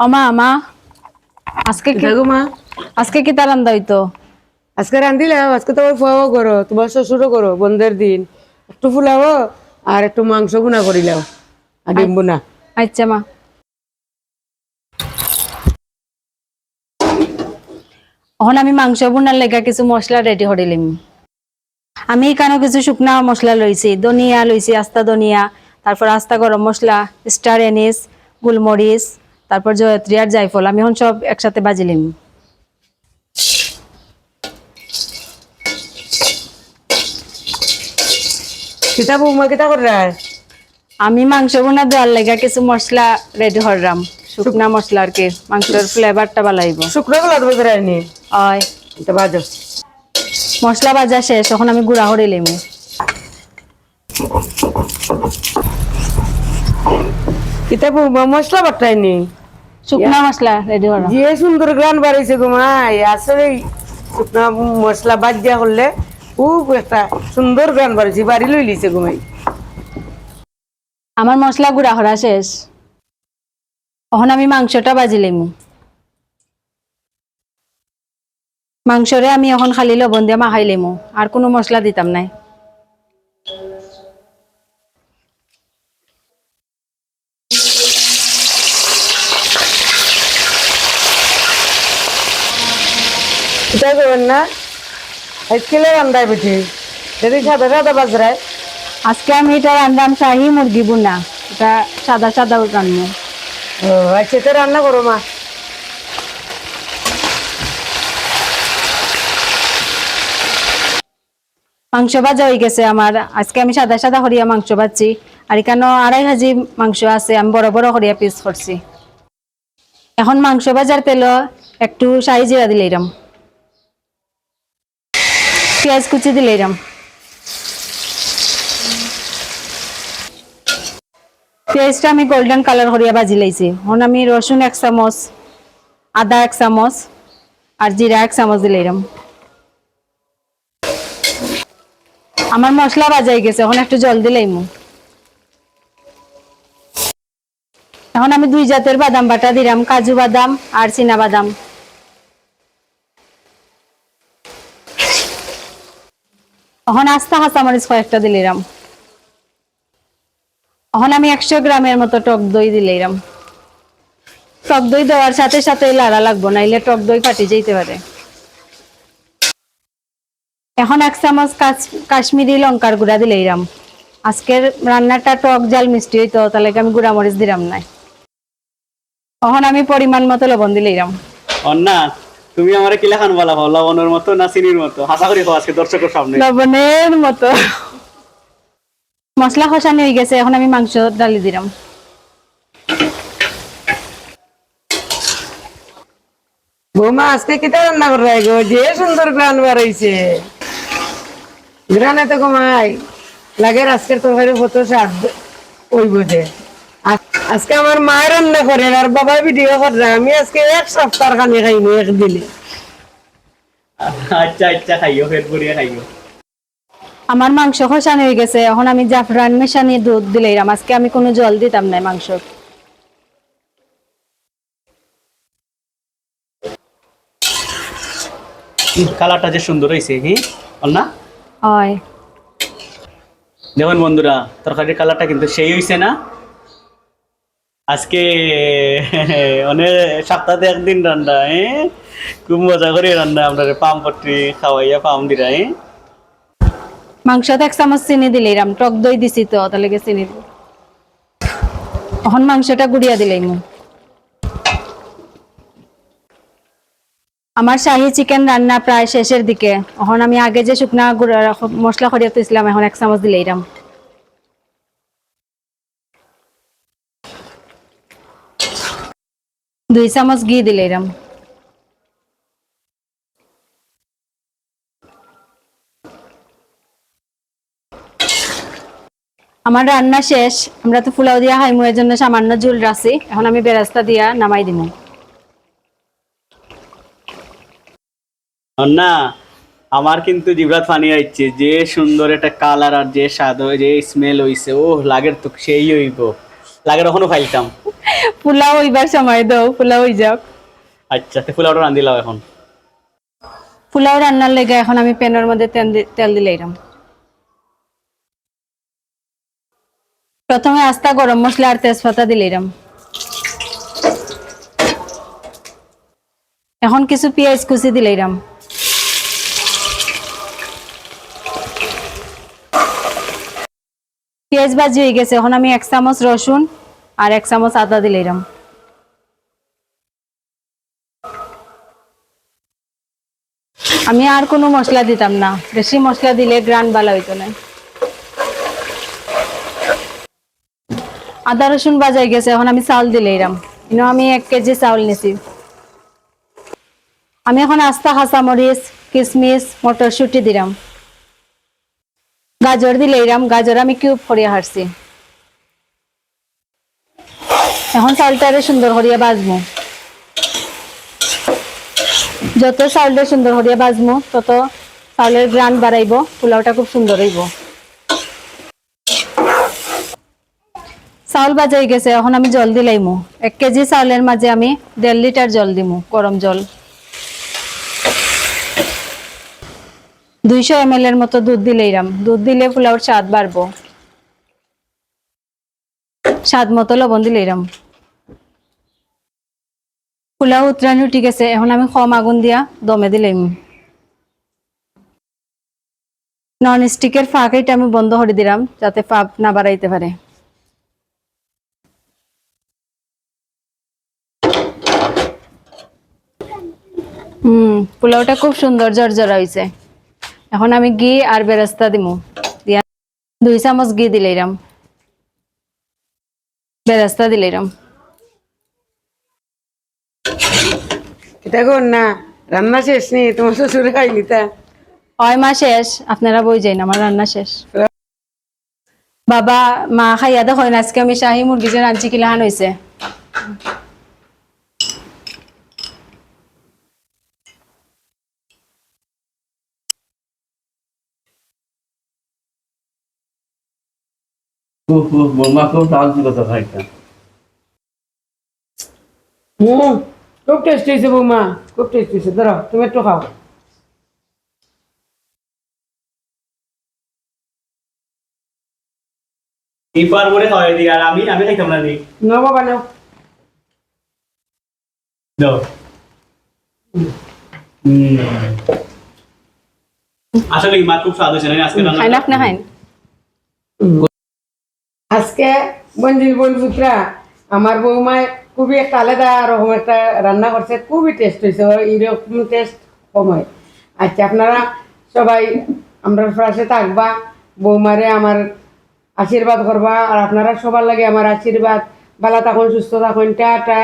অমা আমা আজকে কি মা। আজকে কি তার রান্দা হইতো? আজকে রান্ধিলাম আজকে তোমার ফুয়াও করো তোমার শ্বশুরও করো বন্ধের দিন। একটু ফুলাও আর একটু মাংস গুনা করিলাও আর ডিম বুনা আচ্ছা মা। এখন আমি মাংস বোনার লেগা কিছু মশলা রেডি করিলিম আমি এখানে কিছু শুকনা মশলা লইছি ধনিয়া লইছি আস্তা ধনিয়া তারপর আস্তা গরম মশলা স্টার এনিস গোলমরিচ তারপর জয়ত্রী আর জায়ফল আমি এখন সব একসাথে বাজিলিম কিতা বৌমা কিতা করে আমি মাংস বোনা দেওয়ার লেগা কিছু মশলা রেডি করলাম। শুকনা মশলা আর কি মাংসের ফ্লেভারটা ভালাইব শুক্র বেলা তো বেজে রায়নি হয়। এটা বাজো। মশলা ভাজা শেষ এখন আমি গুড়া করিলিম কিতা বৌমা মশলা বাটাইনি শুকনা মশলা রেডি করলাম যে সুন্দর গ্রান বাড়াইছে গোমাই আসলে শুকনা মশলা বাদ দিয়া করলে খুব একটা সুন্দর গ্রান বাড়াইছে বাড়ি লই লিছে গোমাই আমার মশলা গুঁড়া করা শেষ। এখন আমি মাংসটা বাজিলিম মাংসরে আমি এখন খালি লবণ দিয়ে মাখাইলিম আর কোনো মশলা দিতাম নাই। কিতা করবেন না। আজকেলে রান্দায় বেঠি যদি সাদা সাদা বাজরায়। আজকে আমি এটা রান্নাম শাহি মুরগি বুনা। এটা সাদা সাদা রান্না ও আচ্ছা তো রান্না করো মা। মাংস ভাজা হয়ে গেছে আমার। আজকে আমি সাদা সাদা হরিয়া মাংস ভাজছি। আর এখানে আড়াই হাজি মাংস আছে। আমি বড় বড় হরিয়া পিস করছি। এখন মাংস ভাজার তেল একটু শাহি জিরা দিলাম পেঁয়াজ কুচি দিলাম পেঁয়াজটা আমি গোল্ডেন কালার করিয়া ভাজি লাইছি এখন আমি রসুন এক চামচ আদা এক চামচ আর জিরা এক চামচ দিলাম আমার মশলা বাজাই গেছে এখন একটু জল দিলেই মু এখন আমি দুই জাতের বাদাম বাটা দিলাম কাজু বাদাম আর চীনা বাদাম এখন আস্তা কাঁচামরিচ কয়েকটা দিলাম। এখন আমি একশো গ্রামের মতো টক দই দিলাম। টক দই দেওয়ার সাথে সাথে লাড়া লাগবো, নাইলে টক দই ফাটি যেতে পারে। এখন এক চামচ কাশ- কাশ্মীরি লঙ্কার গুঁড়া দিলাম। আজকের রান্নাটা টক জাল মিষ্টি হইতো, তাহলে আমি গুঁড়া মরিচ দিলাম নাই? এখন আমি পরিমাণ মতো লবণ দিলাম। অন্না তুমি আমার কিলা খান বলা হো লবণের মতো না চিনির মতো? হাসা করি আজকে দর্শকের সামনে। লবণের মতো। মশলা খসানি হয়ে গেছে এখন আমি মাংস ডালি দিলাম। বৌমা আজকে কিতা রান্না করে গো? যে সুন্দর গ্রান বাড়াইছে। গ্রানে তো কমাই লাগে আজকের তরকারি কত স্বাদ ওই বোঝে আজকে আমার মায়ের রান্না করে আর বাবা ভিডিও করে আমি আজকে এক সপ্তাহ খানি খাইনি একদিনে আচ্ছা আচ্ছা খাইও পেট ভরিয়া খাইও। আমার মাংস খসানি হয়ে গেছে এখন আমি জাফরান মেশানি দুধ দিলাম আজকে আমি কোনো জল দিতাম না মাংস। কালারটা যে সুন্দর হয়েছে কি না। হয়। দেখুন বন্ধুরা তরকারির কালারটা কিন্তু সেই হয়েছে না। আজকে, অনেক সপ্তাহে একদিন রান্না হ্যাঁ খুব মজা করে রান্না আপনার পাম পট্রি খাওয়াইয়া পাম দিরা হ্যাঁ মাংসতে এক চামচ চিনি দিলাম টক দই দিছি তো তাহলে চিনি দিই। এখন মাংসটা গুড়িয়া দিলাম আমার শাহি চিকেন রান্না প্রায় শেষের দিকে। এখন আমি আগে যে শুকনা মশলা খড়িয়ে তুইছিলাম এখন এক চামচ দিলাম দুই চামচ ঘি দিলাম আমার রান্না শেষ, আমরা তো পোলাও দিয়া খাইমু এর জন্য সামান্য ঝুল রাখছি। এখন আমি বেরাস্তা দিয়া নামাই দিমু। না আমার কিন্তু জিবরাত পানি আইছে যে সুন্দর একটা কালার আর যে স্বাদ, যে স্মেল হইছে ও লাগের তো সেই হইব। লাগে তখনও ফাইলতাম। পোলাও হইবার সময় দাও পোলাও হয়ে যাক আচ্ছা তে পোলাওটা রান্ধিলাও এখন। পোলাও রান্নার লেগে এখন আমি প্যানের মধ্যে তেল দিলাম প্রথমে আস্তা গরম মশলা আর তেজপাতা দিলাম এখন কিছু পেঁয়াজ কুচি দিলাম পেঁয়াজ ভাজি হয়ে গেছে। এখন আমি এক চামচ রসুন আর এক চামচ আদা দিলাম। আমি আর কোনো মশলা দিতাম না। বেশি মশলা দিলে গ্রান বালা হইতো না। আদা রসুন বাজাই গেছে। এখন আমি চাউল দিলে এরাম কিন্তু আমি এক কেজি চাউল নিছি। আমি এখন আস্তা কাঁচামরিচ কিশমিশ মটরশুটি দিলাম। গাজর দিলে এরাম, গাজর আমি কিউব করিয়া হারছি। এখন চাউলটারে সুন্দর করিয়া বাজবো যত চাউলটা সুন্দর করিয়া বাজমো, তত চাউলের গ্রান বাড়াইব, পোলাওটা খুব সুন্দর হইব। চাউল বাজাই গেছে, এখন আমি জল দিলাইমু। এক কেজি চাউলের মাঝে আমি দেড় লিটার জল দিমু, গরম জল। দুইশো এম এর মতো দুধ দিলেইরাম দুধ দিলে পোলাওর স্বাদ বাড়বো। স্বাদ মতো লবণ দিলেইরাম পোলাও উতরানি উঠি গেছে, এখন আমি কম আগুন দিয়া দমে দিলাম নন স্টিকের ফাঁক এটা আমি বন্ধ করে দিলাম, যাতে ফাঁপ না বাড়াইতে পারে। হুম পোলাওটা খুব সুন্দর জর্জরা হয়েছে এখন আমি ঘি আর বেরেস্তা দিমু। দিয়া দুই চামচ ঘি দিলাম বেরেস্তা দিলাম এটা না? রান্না শেষ নেই তোমার শ্বশুরে খাই নিতা মা শেষ। আপনারা বই যাই না আমার রান্না শেষ। বাবা মা খাইয়া দেখো আজকে আমি শাহি মুরগি যে রাঁধছি কিলাহান হয়েছে বোমা খুব সাহায্য করতে হুম খুব টেস্ট হয়েছে বৌমা খুব টেস্ট হয়েছে। ধরো তুমি একটু খাও। এবার করে খাওয়াই দিই আর আমি আমি খাইতাম না নি ন বাবা নাও। দাও আসলে মা খুব স্বাদ হয়েছে না? আজকে রান্না খাইন আপনি খাইন আজকে বঞ্জিল বন্ধুরা আমার বৌমায় খুবই একটা আলাদা রকম একটা রান্না করছে, খুবই টেস্ট হয়েছে এইরকম টেস্ট সময় আচ্ছা আপনারা সবাই আমরা ফ্রাসে থাকবা, বৌমারে আমার আশীর্বাদ করবা, আর আপনারা সবার লাগে আমার আশীর্বাদ। ভালো থাকুন, সুস্থ থাকুন, টাটা।